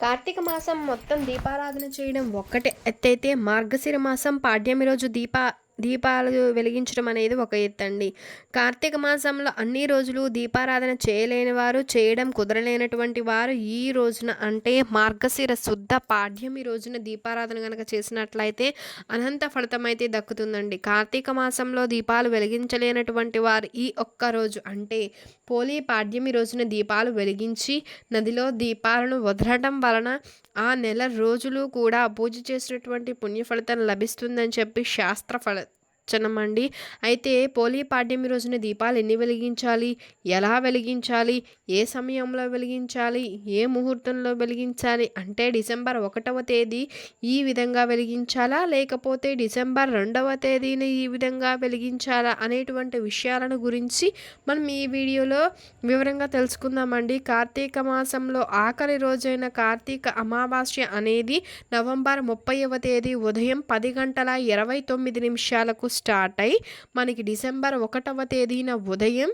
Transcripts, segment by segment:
కార్తీక మాసం మొత్తం దీపారాధన చేయడం ఒక్కటే. ఎత్తైతే మార్గశిర మాసం పాడ్యమి రోజు దీపా దీపాలు వెలిగించడం అనేది ఒక ఎత్తండి. కార్తీక మాసంలో అన్ని రోజులు దీపారాధన చేయలేని వారు చేయడం కుదరలేనటువంటి వారు ఈ రోజున అంటే మార్గశిర శుద్ధ పాడ్యమి రోజున దీపారాధన కనుక చేసినట్లయితే అనంత ఫలితం అయితే దక్కుతుందండి. కార్తీక మాసంలో దీపాలు వెలిగించలేనటువంటి వారు ఈ ఒక్క రోజు అంటే పోలీ పాడ్యమి రోజున దీపాలు వెలిగించి నదిలో దీపాలను వదలడం వలన ఆ నెల రోజులు కూడా పూజ చేసినటువంటి పుణ్యఫలితం లభిస్తుందని చెప్పి శాస్త్ర ఫల చనమండి అయితే పోలీ పాడ్యమి రోజున దీపాలు ఎన్ని వెలిగించాలి? ఎలా వెలిగించాలి? ఏ సమయంలో వెలిగించాలి? ఏ ముహూర్తంలో వెలిగించాలి? అంటే డిసెంబర్ ఒకటవ తేదీ ఈ విధంగా వెలిగించాలా? లేకపోతే డిసెంబర్ రెండవ తేదీన ఈ విధంగా వెలిగించాలా? అనేటువంటి విషయాలను గురించి మనం ఈ వీడియోలో వివరంగా తెలుసుకుందామండి. కార్తీక మాసంలో ఆఖరి రోజైన కార్తీక అమావాస్య అనేది నవంబర్ ముప్పైవ తేదీ ఉదయం పది గంటల ఇరవై తొమ్మిది నిమిషాలకు స్టార్ట్ అయి మనకి డిసెంబర్ ఒకటవ తేదీన ఉదయం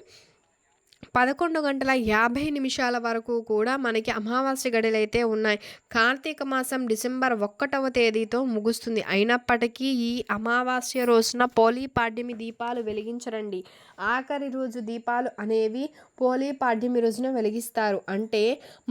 పదకొండు గంటల యాభై నిమిషాల వరకు కూడా మనకి అమావాస్య గడిలైతే అయితే ఉన్నాయి. కార్తీక మాసం డిసెంబర్ ఒక్కటవ తేదీతో ముగుస్తుంది. అయినప్పటికీ ఈ అమావాస్య రోజున పోలీ పాడ్యమి దీపాలు వెలిగించరండి. ఆఖరి రోజు దీపాలు అనేవి పోలీ పాడ్యమి రోజున వెలిగిస్తారు. అంటే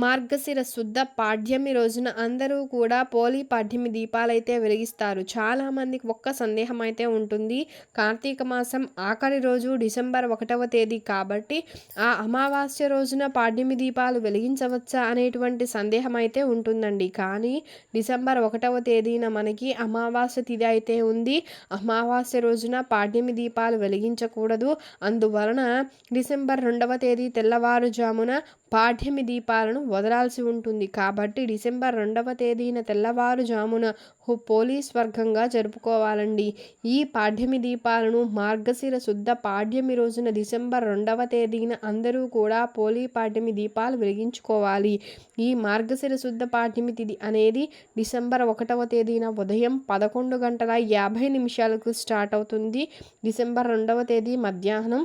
మార్గశిర శుద్ధ పాడ్యమి రోజున అందరూ కూడా పోలీ పాడ్యమి దీపాలు అయితే వెలిగిస్తారు చాలామందికి ఒక్క సందేహం అయితే ఉంటుంది. కార్తీక మాసం ఆఖరి రోజు డిసెంబర్ ఒకటవ తేదీ కాబట్టి ఆ అమావాస్య రోజున పాడ్యమి దీపాలు వెలిగించవచ్చా అనేటువంటి సందేహం అయితే ఉంటుందండి. కానీ డిసెంబర్ ఒకటవ తేదీన మనకి అమావాస్య తిథి అయితే ఉంది. అమావాస్య రోజున పాడ్యమి దీపాలు వెలిగించకూడదు. అందువలన డిసెంబర్ రెండవ తేదీ తెల్లవారుజామున పాఠ్యమి దీపాలను వదలాల్సి ఉంటుంది. కాబట్టి డిసెంబర్ రెండవ తేదీన తెల్లవారుజామున పోలీస్ వర్గంగా జరుపుకోవాలండి. ఈ పాఠ్యమి దీపాలను మార్గశిర శుద్ధ పాడ్యమి రోజున డిసెంబర్ రెండవ తేదీన అందరూ కూడా పోలీ పాడ్యమి దీపాలు వెలిగించుకోవాలి. ఈ మార్గశిర శుద్ధ పాడ్యమి తిథి అనేది డిసెంబర్ ఒకటవ తేదీన ఉదయం పదకొండు గంటల యాభై నిమిషాలకు స్టార్ట్ అవుతుంది. డిసెంబర్ రెండవ తేదీ మధ్యాహ్నం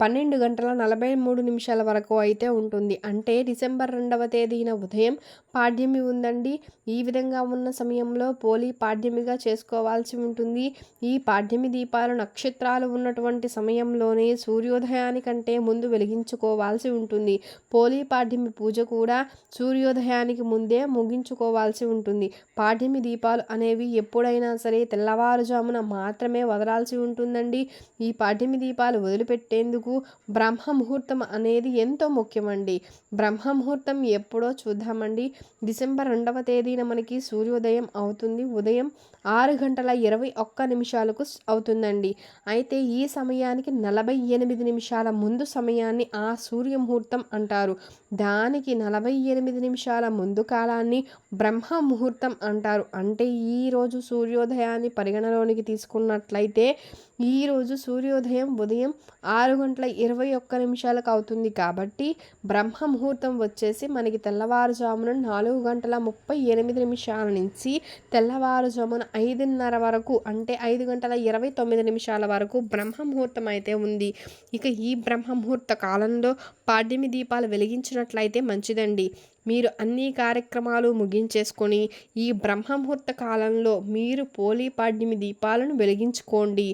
పన్నెండు గంటల నలభై మూడు నిమిషాల వరకు అయితే ఉంటుంది. అంటే డిసెంబర్ రెండవ తేదీన ఉదయం పాడ్యమి ఉందండి. ఈ విధంగా ఉన్న సమయంలో పోలీ పాడ్యమిగా చేసుకోవాల్సి ఉంటుంది. ఈ పాడ్యమి దీపాలు నక్షత్రాలు ఉన్నటువంటి సమయంలోనే సూర్యోదయానికంటే ముందు వెలిగించుకోవాల్సి ఉంటుంది. పోలీ పాడ్యమి పూజ కూడా సూర్యోదయానికి ముందే ముగించుకోవాల్సి ఉంటుంది. పాడ్యమి దీపాలు అనేవి ఎప్పుడైనా సరే తెల్లవారుజామున మాత్రమే వదలాల్సి ఉంటుందండి. ఈ పాడ్యమి దీపాలు వదిలిపెట్టేందుకు బ్రహ్మ ముహూర్తం అనేది ఎంతో ముఖ్యమండి. బ్రహ్మ ముహూర్తం ఎప్పుడో చూద్దామండి. డిసెంబర్ రెండవ తేదీన మనకి సూర్యోదయం అవుతుంది. ఉదయం ఆరు గంటల ఇరవై ఒక్క నిమిషాలకు అవుతుందండి. అయితే ఈ సమయానికి నలభై ఎనిమిది నిమిషాల ముందు సమయాన్ని ఆ సూర్య ముహూర్తం అంటారు. దానికి నలభై ఎనిమిది నిమిషాల ముందు కాలాన్ని బ్రహ్మ ముహూర్తం అంటారు. అంటే ఈరోజు సూర్యోదయాన్ని పరిగణలోనికి తీసుకున్నట్లయితే ఈరోజు సూర్యోదయం ఉదయం ఆరు గంటల ఇరవై ఒక్క నిమిషాలకు అవుతుంది కాబట్టి బ్రహ్మ ముహూర్తం వచ్చేసి మనకి తెల్లవారుజామున నాలుగు గంటల ముప్పై ఎనిమిది నిమిషాల నుంచి తెల్లవారుజామున ఐదున్నర వరకు అంటే ఐదు గంటల ఇరవై తొమ్మిది నిమిషాల వరకు బ్రహ్మ ముహూర్తం అయితే ఉంది. ఇక ఈ బ్రహ్మ ముహూర్త కాలంలో పాడ్యమి దీపాలు వెలిగించినట్లయితే మంచిదండి. మీరు అన్ని కార్యక్రమాలు ముగించేసుకొని ఈ బ్రహ్మముహూర్త కాలంలో మీరు పోలీ పాడ్యమి దీపాలను వెలిగించుకోండి.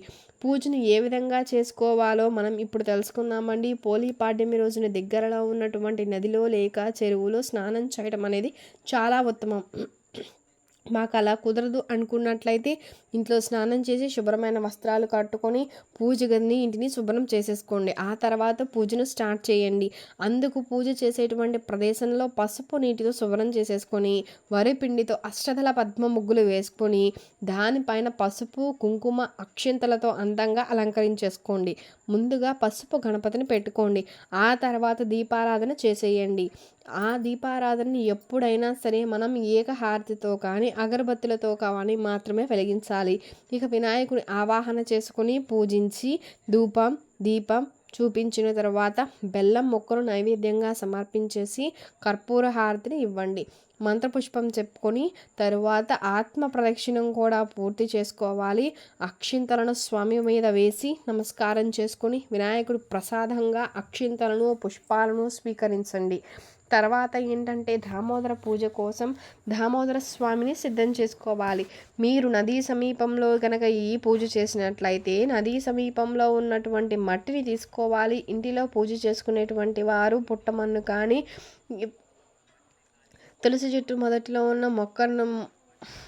పూజను ఏ విధంగా చేసుకోవాలో మనం ఇప్పుడు తెలుసుకుందామండి. పోలీ పాడ్యమి రోజున దగ్గరలో ఉన్నటువంటి నదిలో లేక చెరువులో స్నానం చేయడం అనేది చాలా ఉత్తమం. మాకు అలా కుదరదు అనుకున్నట్లయితే ఇంట్లో స్నానం చేసి శుభ్రమైన వస్త్రాలు కట్టుకొని పూజ గదిని ఇంటిని శుభ్రం చేసేసుకోండి. ఆ తర్వాత పూజను స్టార్ట్ చేయండి. అందుకు పూజ చేసేటువంటి ప్రదేశంలో పసుపు నీటితో శుభ్రం చేసేసుకొని వరి పిండితో అష్టదల పద్మ ముగ్గులు వేసుకొని దానిపైన పసుపు కుంకుమ అక్షింతలతో అందంగా అలంకరించేసుకోండి. ముందుగా పసుపు గణపతిని పెట్టుకోండి. ఆ తర్వాత దీపారాధన చేసేయండి. ఆ దీపారాధనని ఎప్పుడైనా సరే మనం ఏకహారతితో కానీ అగరబత్తులతో కానీ మాత్రమే వెలిగించాలి. ఇక వినాయకుని ఆవాహన చేసుకుని పూజించి ధూపం దీపం చూపించిన తర్వాత బెల్లం మొక్కను నైవేద్యంగా సమర్పించేసి కర్పూర హారతిని ఇవ్వండి. మంత్రపుష్పం చెప్పుకొని తరువాత ఆత్మ ప్రదక్షిణం కూడా పూర్తి చేసుకోవాలి. అక్షింతలను స్వామి మీద వేసి నమస్కారం చేసుకొని వినాయకుడు ప్రసాదంగా అక్షింతలను పుష్పాలను స్వీకరించండి. తర్వాత ఏంటంటే దామోదర పూజ కోసం దామోదర స్వామిని సిద్ధం చేసుకోవాలి. మీరు నదీ సమీపంలో కనుక ఈ పూజ చేసినట్లయితే నదీ సమీపంలో ఉన్నటువంటి మట్టిని తీసుకోవాలి. ఇంటిలో పూజ చేసుకునేటువంటి వారు పుట్టమన్ను కానీ తులసి చెట్టు మొదట్లో ఉన్న మొక్కను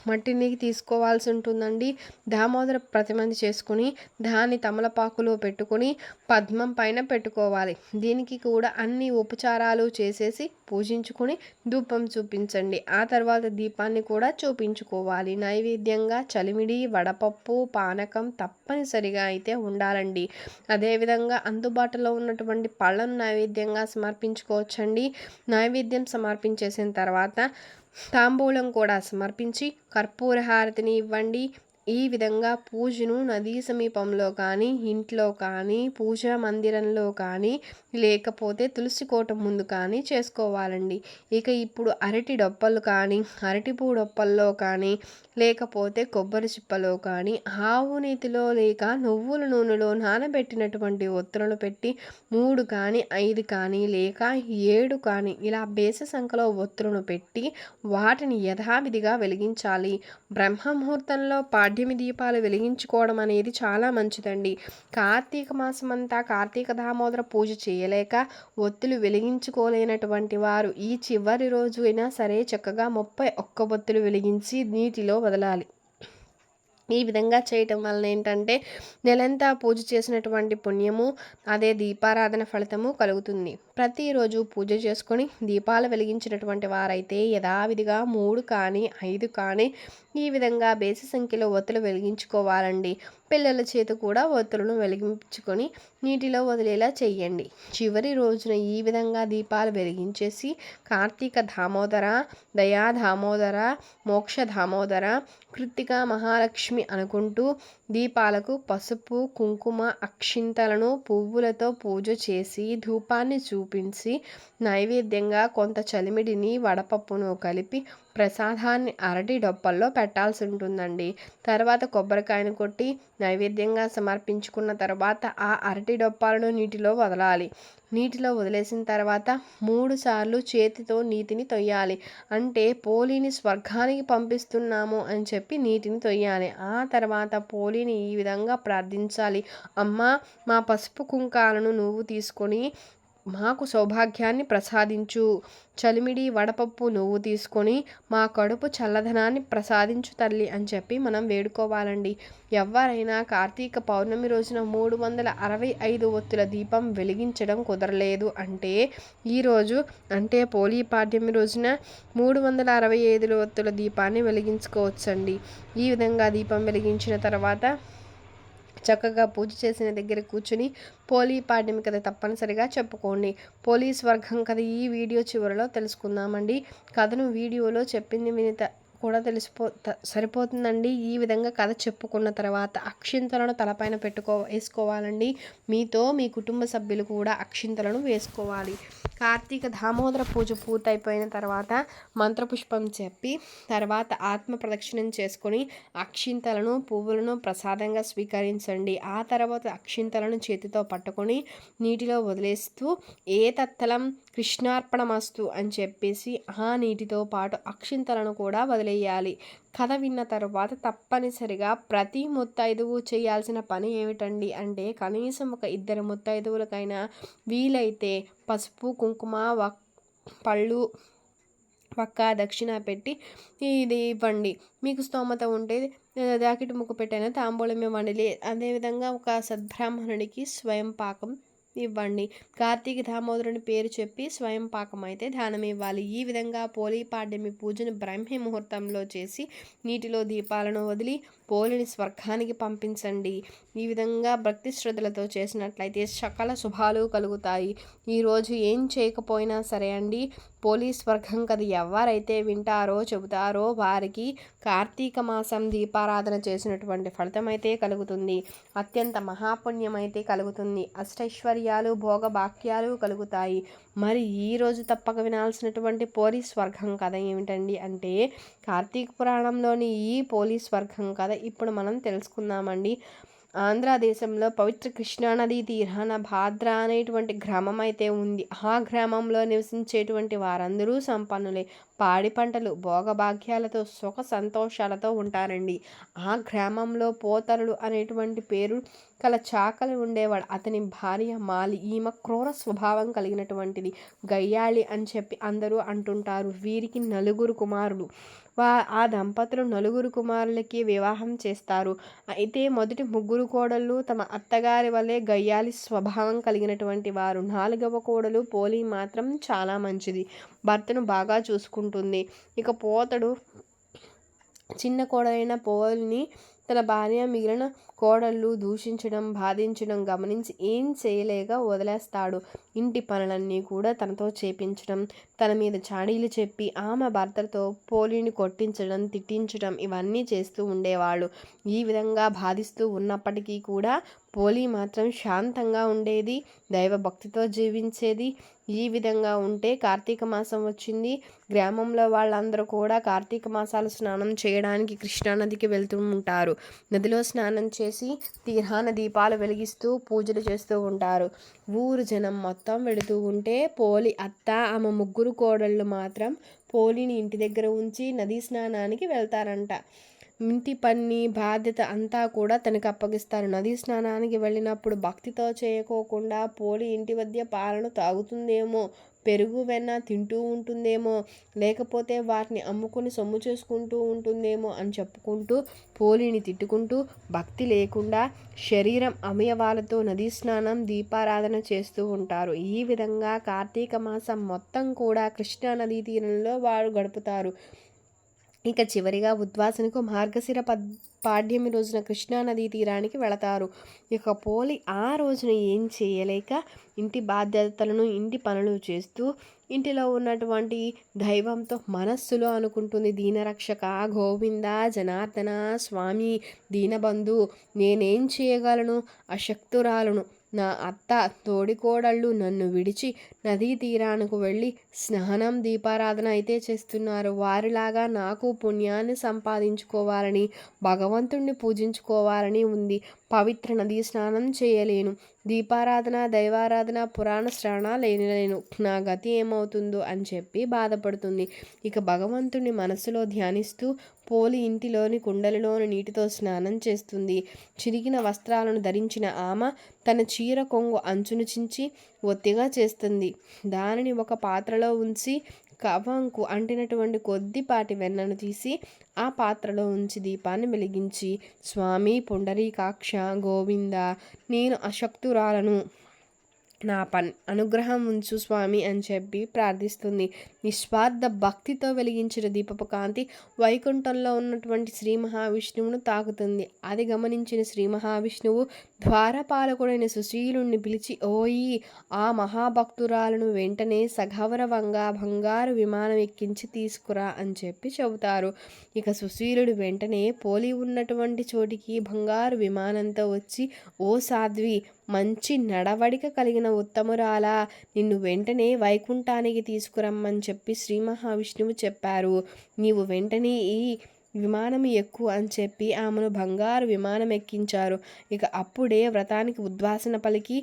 మట్టిని తీసుకోవాల్సి ఉంటుందండి దామోదర ప్రతిమంది చేసుకుని దాన్ని తమలపాకులో పెట్టుకొని పద్మం పైన పెట్టుకోవాలి. దీనికి కూడా అన్ని ఉపచారాలు చేసేసి పూజించుకొని ధూపం చూపించండి. ఆ తర్వాత దీపాన్ని కూడా చూపించుకోవాలి. నైవేద్యంగా చలిమిడి వడపప్పు పానకం తప్పనిసరిగా అయితే ఉండాలండి. అదేవిధంగా అందుబాటులో ఉన్నటువంటి పళ్ళను నైవేద్యంగా సమర్పించుకోవచ్చండి. నైవేద్యం సమర్పించేసిన తర్వాత తాంబూలం కూడా సమర్పించి కర్పూర హారతిని ఇవ్వండి. ఈ విధంగా పూజను నదీ సమీపంలో కానీ ఇంట్లో కానీ పూజా మందిరంలో కానీ లేకపోతే తులసి కోట ముందు కానీ చేసుకోవాలండి. ఇక ఇప్పుడు అరటి డొప్పలు కానీ అరటిపూ డొప్పల్లో కానీ లేకపోతే కొబ్బరి చిప్పలో కానీ ఆవు నీతిలో లేక నువ్వుల నూనెలో నానబెట్టినటువంటి ఒత్తులను పెట్టి మూడు కానీ ఐదు కానీ లేక ఏడు కానీ ఇలా బేస సంఖ్యలో ఒత్తులను పెట్టి వాటిని యథావిధిగా వెలిగించాలి. బ్రహ్మముహూర్తంలో పాడ్యమి దీపాలు వెలిగించుకోవడం అనేది చాలా మంచిదండి. కార్తీక మాసం అంతా కార్తీక దామోదర పూజ చేయలేక ఒత్తులు వెలిగించుకోలేనటువంటి వారు ఈ చివరి రోజు అయినా సరే చక్కగా ముప్పై ఒక్క ఒత్తులు వెలిగించి నీటిలో వదలాలి. ఈ విధంగా చేయటం వలన ఏంటంటే నెలంతా పూజ చేసినటువంటి పుణ్యము అదే దీపారాధన ఫలితము కలుగుతుంది. ప్రతిరోజు పూజ చేసుకొని దీపాలు వెలిగించినటువంటి వారైతే యథావిధిగా మూడు కానీ ఐదు కానీ ఈ విధంగా బేసి సంఖ్యలో ఒత్తులు వెలిగించుకోవాలండి. పిల్లల చేత కూడా ఒత్తులను వెలిగించుకొని నీటిలో వదిలేలా చేయండి చివరి రోజున ఈ విధంగా దీపాలు వెలిగించేసి కార్తీక దామోదర దయా దామోదర మోక్ష దామోదర కృత్తిక మహాలక్ష్మి అనుకుంటూ దీపాలకు పసుపు కుంకుమ అక్షింతలను పువ్వులతో పూజ చేసి ధూపాన్ని చూపించి నైవేద్యంగా కొంత చలిమిడిని వడపప్పును కలిపి ప్రసాదాన్ని అరటి డొప్పల్లో పెట్టాల్సి ఉంటుందండి తర్వాత కొబ్బరికాయను కొట్టి నైవేద్యంగా సమర్పించుకున్న తర్వాత ఆ అరటి డొప్పాలను నీటిలో వదలాలి. నీటిలో వదిలేసిన తర్వాత మూడుసార్లు చేతితో నీటిని తొయ్యాలి. అంటే పోలీని స్వర్గానికి పంపిస్తున్నాము అని చెప్పి నీటిని తొయ్యాలి. ఆ తర్వాత పోలిని ఈ విధంగా ప్రార్థించాలి. అమ్మ మా పసుపు కుంకాలను నువ్వు తీసుకొని మాకు సౌభాగ్యాన్ని ప్రసాదించు. చలిమిడి వడపప్పు నువ్వు తీసుకొని మా కడుపు చల్లదనాన్ని ప్రసాదించు తల్లి అని చెప్పి మనం వేడుకోవాలండి. ఎవరైనా కార్తీక పౌర్ణమి రోజున మూడు వందల అరవై ఐదు ఒత్తుల దీపం వెలిగించడం కుదరలేదు అంటే ఈరోజు అంటే పోలీ పాడ్యమి రోజున మూడు వందల అరవై ఐదు ఒత్తుల దీపాన్ని వెలిగించుకోవచ్చండి. ఈ విధంగా దీపం వెలిగించిన తర్వాత చక్కగా పూజ చేసిన దగ్గర కూర్చుని పోలీ పాడ్యమి కథ తప్పనిసరిగా చెప్పుకోండి. పోలీస్ వర్గం కథ ఈ వీడియో చివరిలో తెలుసుకుందామండి. కథను వీడియోలో చెప్పింది వినిత కూడా తెలిసిపో సరిపోతుందండి. ఈ విధంగా కథ చెప్పుకున్న తర్వాత అక్షింతలను తలపైన పెట్టుకో వేసుకోవాలండి. మీతో మీ కుటుంబ సభ్యులు కూడా అక్షింతలను వేసుకోవాలి. కార్తీక దామోదర పూజ పూర్తయిపోయిన తర్వాత మంత్రపుష్పం చెప్పి తర్వాత ఆత్మ ప్రదక్షిణం చేసుకొని అక్షింతలను పువ్వులను ప్రసాదంగా స్వీకరించండి. ఆ తర్వాత అక్షింతలను చేతితో పట్టుకొని నీటిలో వదిలేస్తూ ఏ తత్తలం కృష్ణార్పణమస్తు అని చెప్పేసి ఆ నీటితో పాటు అక్షింతలను కూడా వదిలేయాలి. కథ విన్న తర్వాత తప్పనిసరిగా ప్రతి ముత్తైదువు చేయాల్సిన పని ఏమిటండి అంటే కనీసం ఒక ఇద్దరు ముత్తైదువులకైనా వీలైతే పసుపు కుంకుమ పళ్ళు పక్క దక్షిణ పెట్టి ఇది ఇవ్వండి. మీకు స్తోమత ఉంటే జాకెట్ ముక్కు పెట్టైనా తాంబూలం ఇవ్వండి అదేవిధంగా ఒక సద్బ్రాహ్మణుడికి స్వయం పాకం ఇవ్వండి. కార్తీక దామోదరుని పేరు చెప్పి స్వయం పాకం అయితే ధ్యానం ఇవ్వాలి. ఈ విధంగా పోలీపాడ్యమి పూజను బ్రహ్మ ముహూర్తంలో చేసి నీటిలో దీపాలను వదిలి పోలిని స్వర్గానికి పంపించండి. ఈ విధంగా భక్తి శ్రద్ధలతో చేసినట్లయితే సకల శుభాలు కలుగుతాయి. ఈరోజు ఏం చేయకపోయినా సరే అండి పోలీస్ వర్గం కథ ఎవరైతే వింటారో చెబుతారో వారికి కార్తీక మాసం దీపారాధన చేసినటువంటి ఫలితం అయితే కలుగుతుంది. అత్యంత మహాపుణ్యం అయితే కలుగుతుంది అష్టైశ్వర్యాలు భోగభాక్యాలు కలుగుతాయి. మరి ఈరోజు తప్పక వినాల్సినటువంటి పోలీస్ వర్గం కథ ఏమిటండి అంటే కార్తీక పురాణంలోని ఈ పోలీస్ వర్గం కథ ఇప్పుడు మనం తెలుసుకుందామండి. ఆంధ్రదేశంలో పవిత్ర కృష్ణానదీ తీరాన భాద్ర అనేటువంటి గ్రామం అయితే ఉంది. ఆ గ్రామంలో నివసించేటువంటి వారందరూ సంపన్నులే. పాడి పంటలు భోగభాగ్యాలతో సుఖ సంతోషాలతో ఉంటారండి. ఆ గ్రామంలో పోతరుడు అనేటువంటి పేరు కల చాకలి ఉండేవాడు. అతని భార్య మాలి ఈమె క్రూర స్వభావం కలిగినటువంటిది. గయ్యాళి అని చెప్పి అందరూ అంటుంటారు. వీరికి నలుగురు కుమారులు. వా ఆ దంపతులు నలుగురు కుమారులకి వివాహం చేస్తారు. అయితే మొదటి ముగ్గురు కోడళ్ళు తమ అత్తగారి వలె గయ్యాలి స్వభావం కలిగినటువంటి వారు. నాలుగవ కోడలు పోలి మాత్రం చాలా మంచిది. భర్తను బాగా చూసుకుంటుంది. ఇక పోతడు చిన్న కోడలైన పోలిని తన భార్య మిగిలిన కోడళ్ళు దూషించడం బాధించడం గమనించి ఏం చేయలేక వదిలేస్తాడు. ఇంటి పనులన్నీ కూడా తనతో చేపించడం తన మీద చాడీలు చెప్పి ఆమె భర్తతో పోలిని కొట్టించడం తిట్టించడం ఇవన్నీ చేస్తూ ఉండేవాళ్ళు ఈ విధంగా బాధిస్తూ ఉన్నప్పటికీ కూడా పోలి మాత్రం శాంతంగా ఉండేది దైవభక్తితో జీవించేది. ఈ విధంగా ఉంటే కార్తీక మాసం వచ్చింది. గ్రామంలో వాళ్ళందరూ కూడా కార్తీక మాసాలు స్నానం చేయడానికి కృష్ణానదికి వెళ్తూ ఉంటారు. నదిలో స్నానం చే చేసి తీర్హాన దీపాలు వెలిగిస్తూ పూజలు చేస్తూ ఉంటారు. ఊరు జనం మొత్తం వెళుతూ ఉంటే పోలి అత్త ఆమె ముగ్గురు కోడళ్ళు మాత్రం పోలిని ఇంటి దగ్గర ఉంచి నదీ స్నానానికి వెళ్తారంట. ఇంటి పని బాధ్యత అంతా కూడా తనకు అప్పగిస్తారు. నదీ స్నానానికి వెళ్ళినప్పుడు భక్తితో చేయకోకుండా పోలి ఇంటి వద్ద పాలను తాగుతుందేమో పెరుగు వెన్న తింటూ ఉంటుందేమో లేకపోతే వాటిని అమ్ముకొని సొమ్ము చేసుకుంటూ ఉంటుందేమో అని చెప్పుకుంటూ పోలిని తిట్టుకుంటూ భక్తి లేకుండా శరీరం అవయవాలతో నదీ స్నానం దీపారాధన చేస్తూ ఉంటారు. ఈ విధంగా కార్తీక మాసం మొత్తం కూడా కృష్ణా నదీ తీరంలో వారు గడుపుతారు. ఇక చివరిగా ఉద్వాసనకు మార్గశిర పద్ పాడ్యమి రోజున కృష్ణానదీ తీరానికి వెళతారు. ఇక పోలి ఆ రోజున ఏం చేయలేక ఇంటి బాధ్యతలను ఇంటి పనులు చేస్తూ ఇంటిలో ఉన్నటువంటి దైవంతో మనస్సులో అనుకుంటుంది దీనరక్షక గోవింద జనార్దన స్వామి దీనబంధు నేనేం చేయగలను? అశక్తురాలను. నా అత్త తోడికోడళ్ళు నన్ను విడిచి నదీ తీరానికి వెళ్ళి స్నానం దీపారాధన అయితే చేస్తున్నారు. వారిలాగా నాకు పుణ్యాన్ని సంపాదించుకోవాలని భగవంతుణ్ణి పూజించుకోవాలని ఉంది. పవిత్ర నది స్నానం చేయలేను. దీపారాధన దైవారాధన పురాణ శ్రవణ లేనిలేను. నా గతి ఏమవుతుందో అని చెప్పి బాధపడుతుంది. ఇక భగవంతుని మనసులో ధ్యానిస్తూ పోలి ఇంటిలోని కుండలలోని నీటితో స్నానం చేస్తుంది. చిరిగిన వస్త్రాలను ధరించిన ఆమె తన చీర కొంగు అంచును చించి ఒత్తిగా చేస్తుంది. దానిని ఒక పాత్రలో ఉంచి కవంకు అంటినటువంటి కొద్దిపాటి వెన్నను తీసి ఆ పాత్రలో ఉంచి దీపాన్ని వెలిగించి స్వామి పుండరీకాక్ష గోవింద నేను అశక్తురాలను. నా పన్ అనుగ్రహం ఉంచు స్వామి అని చెప్పి ప్రార్థిస్తుంది. నిస్వార్థ భక్తితో వెలిగించిన దీపపు కాంతి వైకుంఠంలో ఉన్నటువంటి శ్రీ మహావిష్ణువును తాకుతుంది. అది గమనించిన శ్రీ మహావిష్ణువు ద్వారపాలకుడైన సుశీలుణ్ణి పిలిచి ఓయి ఆ మహాభక్తురాలను వెంటనే సగౌరవంగా బంగారు విమానం ఎక్కించి తీసుకురా అని చెప్పి చెబుతారు. ఇక సుశీలుడు వెంటనే పోలి ఉన్నటువంటి చోటికి బంగారు విమానంతో వచ్చి ఓ సాధ్వి మంచి నడవడిక కలిగిన ఉత్తమురాలా. నిన్ను వెంటనే వైకుంఠానికి తీసుకురమ్మని చెప్పి శ్రీ మహావిష్ణువు చెప్పారు. నీవు వెంటనే ఈ విమానం ఎక్కువ అని చెప్పి ఆమెను బంగారు విమానం ఎక్కించారు. ఇక అప్పుడే వ్రతానికి ఉద్వాసన పలికి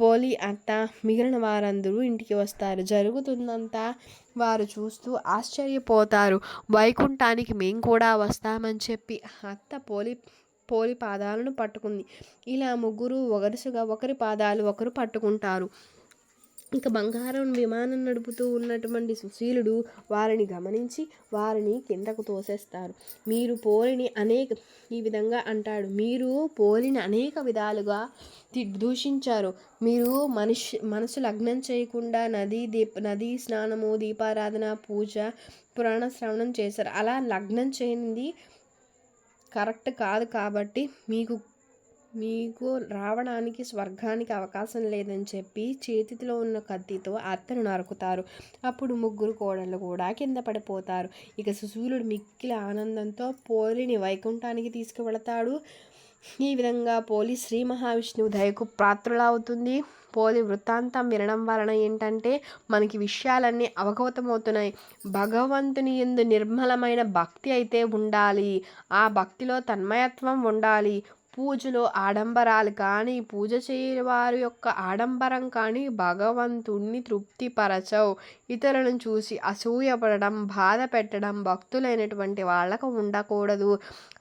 పోలి అత్త మిగిలిన వారందరూ ఇంటికి వస్తారు. జరుగుతుందంతా వారు చూస్తూ ఆశ్చర్యపోతారు. వైకుంఠానికి మేము కూడా వస్తామని చెప్పి అత్త పోలి పోలి పాదాలను పట్టుకుంది. ఇలా ముగ్గురు వరుసగా ఒకరి పాదాలు ఒకరు పట్టుకుంటారు. ఇక బంగారం విమానం నడుపుతూ ఉన్నటువంటి సుశీలుడు వారిని గమనించి వారిని కిందకు తోసేస్తారు. మీరు పోలిని అనేక ఈ విధంగా అంటాడు. మీరు పోలిని అనేక విధాలుగా దూషించారు. మీరు మనిషి మనసు లగ్నం చేయకుండా నదీ దీప నదీ స్నానము దీపారాధన పూజ పురాణ శ్రవణం చేశారు. అలా లగ్నం చేయనిది కరెక్ట్ కాదు కాబట్టి మీకు మీకు రావడానికి స్వర్గానికి అవకాశం లేదని చెప్పి చేతిలో ఉన్న కత్తితో అత్తను నరుకుతారు. అప్పుడు ముగ్గురు కోడళ్ళు కూడా కింద పడిపోతారు. ఇక శిశువులుడు మిక్కిల ఆనందంతో పోలిని వైకుంఠానికి తీసుకువెళతాడు. ఈ విధంగా పోలి శ్రీ మహావిష్ణువు దయకు పాత్రులవుతుంది పోలి వృత్తాంతం వినడం వలన ఏంటంటే మనకి విషయాలన్నీ అవగతమవుతున్నాయి. భగవంతుని ఎందు నిర్మలమైన భక్తి అయితే ఉండాలి. ఆ భక్తిలో తన్మయత్వం ఉండాలి. పూజలో ఆడంబరాలు కానీ పూజ చేయని వారి యొక్క ఆడంబరం కానీ భగవంతుణ్ణి తృప్తిపరచవు. ఇతరులను చూసి అసూయపడడం బాధ పెట్టడం భక్తులైనటువంటి వాళ్ళకు ఉండకూడదు.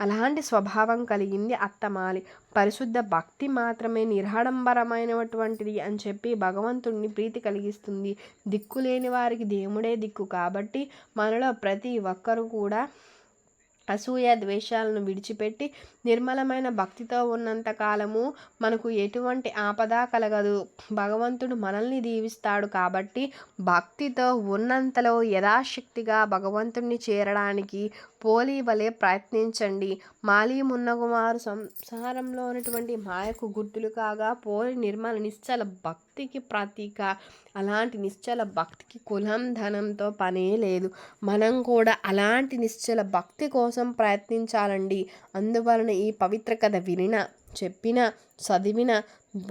అలాంటి స్వభావం కలిగింది అత్తమాలి. పరిశుద్ధ భక్తి మాత్రమే నిరాడంబరమైనటువంటిది అని చెప్పి భగవంతుణ్ణి ప్రీతి కలిగిస్తుంది. దిక్కు లేని వారికి దేవుడే దిక్కు కాబట్టి మనలో ప్రతి ఒక్కరూ కూడా అసూయ ద్వేషాలను విడిచిపెట్టి నిర్మలమైన భక్తితో ఉన్నంత కాలము మనకు ఎటువంటి ఆపద కలగదు. భగవంతుడు మనల్ని దీవిస్తాడు కాబట్టి భక్తితో ఉన్నంతలో యథాశక్తిగా భగవంతుణ్ణి చేరడానికి పోలి వలె ప్రయత్నించండి. మాలి మున్నగుమారు సంసారంలో ఉన్నటువంటి మాయకు గుర్తులు కాగా పోలి నిర్మల నిశ్చల భక్తికి ప్రతీక. అలాంటి నిశ్చల భక్తికి కులం ధనంతో పనే లేదు. మనం కూడా అలాంటి నిశ్చల భక్తి కోసం ప్రయత్నించాలండి. అందువలన ఈ పవిత్ర కథ వినిన చెప్పిన చదివిన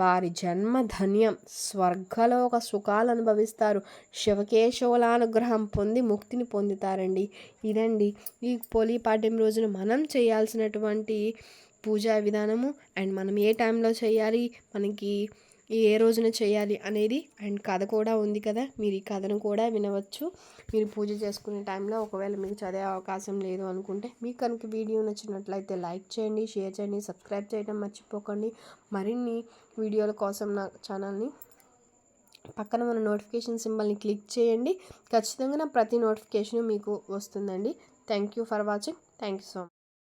వారి జన్మ ధన్యం. స్వర్గలోక సుఖాలు అనుభవిస్తారు. శివకేశవులానుగ్రహం పొంది ముక్తిని పొందుతారండి. ఇదండి ఈ పోలీ పాడ్యం రోజున మనం చేయాల్సినటువంటి పూజా విధానము. అండ్ మనం ఏ టైంలో చేయాలి? మనకి ఏ రోజున చేయాలి అనేది అండ్ కథ కూడా ఉంది కదా మీరు ఈ కథను కూడా వినవచ్చు. మీరు పూజ చేసుకునే టైంలో ఒకవేళ మీకు చదివే అవకాశం లేదు అనుకుంటే మీకు కనుక వీడియో నచ్చినట్లయితే లైక్ చేయండి షేర్ చేయండి సబ్స్క్రైబ్ చేయడం మర్చిపోకండి. మరిన్ని వీడియోల కోసం నా ఛానల్ని పక్కన మన నోటిఫికేషన్ సింబల్ని క్లిక్ చేయండి. ఖచ్చితంగా నా ప్రతి నోటిఫికేషన్ మీకు వస్తుందండి. Thank you for watching. Thank you so much